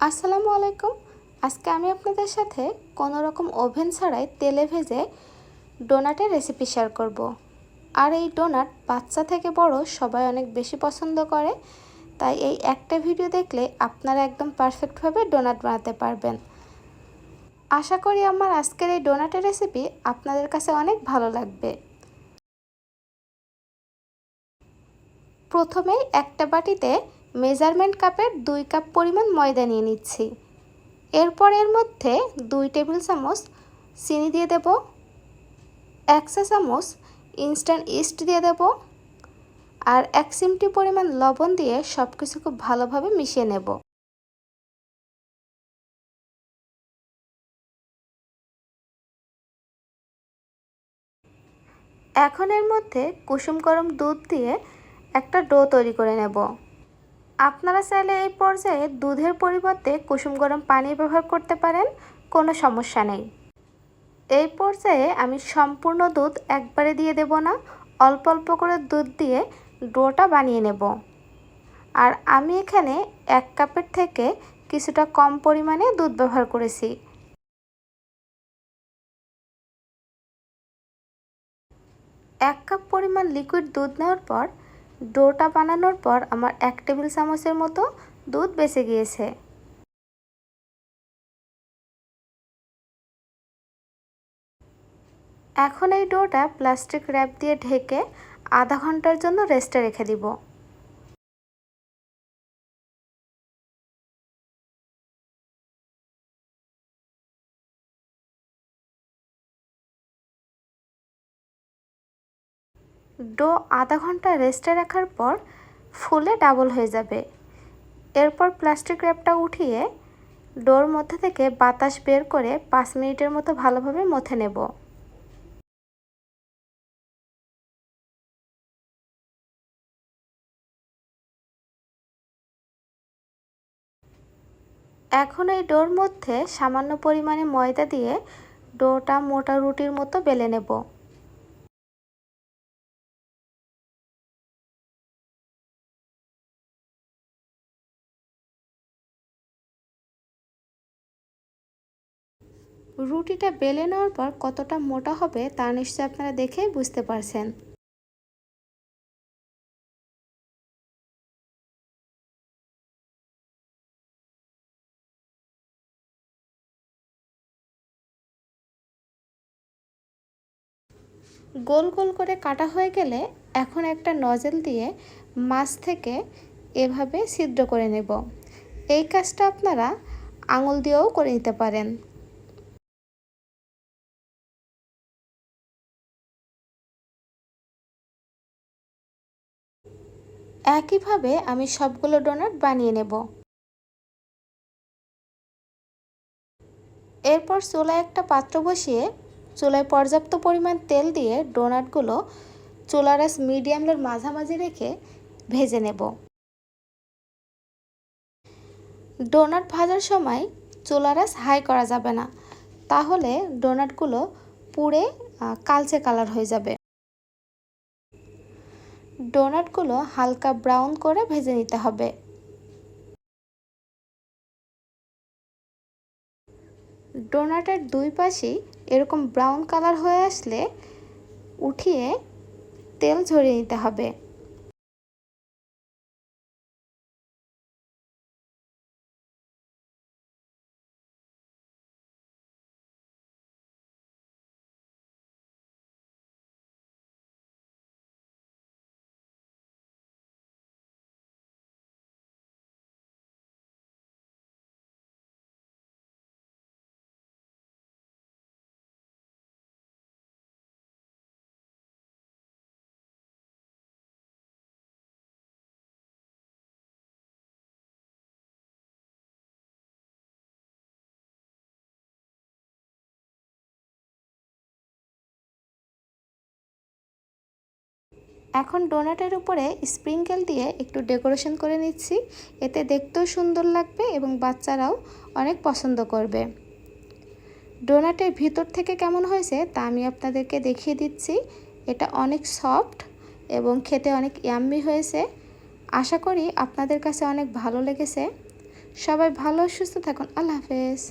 আসসালামু আলাইকুম। আজকে আমি আপনাদের সাথে কোনো রকম ওভেন ছাড়াই তেলে ভেজে ডোনাটের রেসিপি শেয়ার করব। আর এই ডোনাট বাচ্চা থেকে বড় সবাই অনেক বেশি পছন্দ করে, তাই এই একটা ভিডিও দেখলে আপনারা একদম পারফেক্টভাবে ডোনাট বানাতে পারবেন। আশা করি আমার আজকের এই ডোনাটের রেসিপি আপনাদের কাছে অনেক ভালো লাগবে। প্রথমেই একটা বাটিতে মেজারমেন্ট কাপের দুই কাপ পরিমাণ ময়দা নিয়ে নিচ্ছি। এরপর এর মধ্যে দুই টেবিল চামচ চিনি দিয়ে দেব। এক চা চামচ ইনস্ট্যান্ট ইস্ট দিয়ে দেব। আর এক চিমটি পরিমাণ লবণ দিয়ে সব কিছু খুব ভালোভাবে মিশিয়ে নেব। এখন এর মধ্যে কুসুম গরম দুধ দিয়ে একটা ডো তৈরি করে নেব। আপনারা চাইলে এই পর্যায়ে দুধের পরিবর্তে কুসুম গরম পানি ব্যবহার করতে পারেন, কোনো সমস্যা নেই। এই পর্যায়ে আমি সম্পূর্ণ দুধ একবারে দিয়ে দেব না, অল্প অল্প করে দুধ দিয়ে ডোটা বানিয়ে নেব। আর আমি এখানে এক কাপের থেকে কিছুটা কম পরিমাণে দুধ ব্যবহার করেছি। এক কাপ পরিমাণ লিকুইড দুধ নেওয়ার পর ডোটা বানানোর পর আমার এক টেবিল চামচের মতো দুধ বেঁচে গিয়েছে। এখন এই ডোটা প্লাস্টিক র্যাপ দিয়ে ঢেকে আধা ঘণ্টার জন্য রেস্টে রেখে দিব। ডো আধা ঘণ্টা রেস্টে রাখার পর ফুলে ডাবল হয়ে যাবে। এরপর প্লাস্টিক র্যাপটা উঠিয়ে ডোর মধ্যে থেকে বাতাস বের করে পাঁচ মিনিটের মতো ভালোভাবে মথে নেব। এখন এই ডোর মধ্যে সামান্য পরিমাণে ময়দা দিয়ে ডোটা মোটা রুটির মতো বেলে নেব। রুটিটা বেলে নেওয়ার পর কতটা মোটা হবে তা নিশ্চয়ই আপনারা দেখে বুঝতে পারছেন। গোল গোল করে কাটা হয়ে গেলে এখন একটা নজেল দিয়ে মাছ থেকে এভাবে ছিদ্র করে নেব। এই কাজটা আপনারা আঙুল দিয়েও করে নিতে পারেন। একইভাবে আমি সবগুলো ডোনাট বানিয়ে নেব। এরপর চুলায় একটা পাত্র বসিয়ে চুলায় পর্যাপ্ত পরিমাণ তেল দিয়ে ডোনাটগুলো চুলার মিডিয়ামের মাঝামাঝি রেখে ভেজে নেব। ডোনাট ভাজার সময় চুলারাস হাই করা যাবে না, তাহলে ডোনাটগুলো পুড়ে কালচে কালার হয়ে যাবে। ডোনাটগুলো হালকা ব্রাউন করে ভেজে নিতে হবে। ডোনাটের দুই পাশেই এরকম ব্রাউন কালার হয়ে আসলে উঠিয়ে তেল ঝরিয়ে নিতে হবে। এখন ডোনাটের উপরে স্প্রিঙ্কেল দিয়ে একটু ডেকোরেশন করে নিচ্ছি। এতে দেখতেও সুন্দর লাগবে এবং বাচ্চারাও অনেক পছন্দ করবে। ডোনাটের ভিতর থেকে কেমন হয়েছে তা আমি আপনাদেরকে দেখিয়ে দিচ্ছি। এটা অনেক সফট এবং খেতে অনেক ইয়াম্মি হয়েছে। আশা করি আপনাদের কাছে অনেক ভালো লেগেছে। সবাই ভালো সুস্থ থাকুন। আল্লাহ হাফেজ।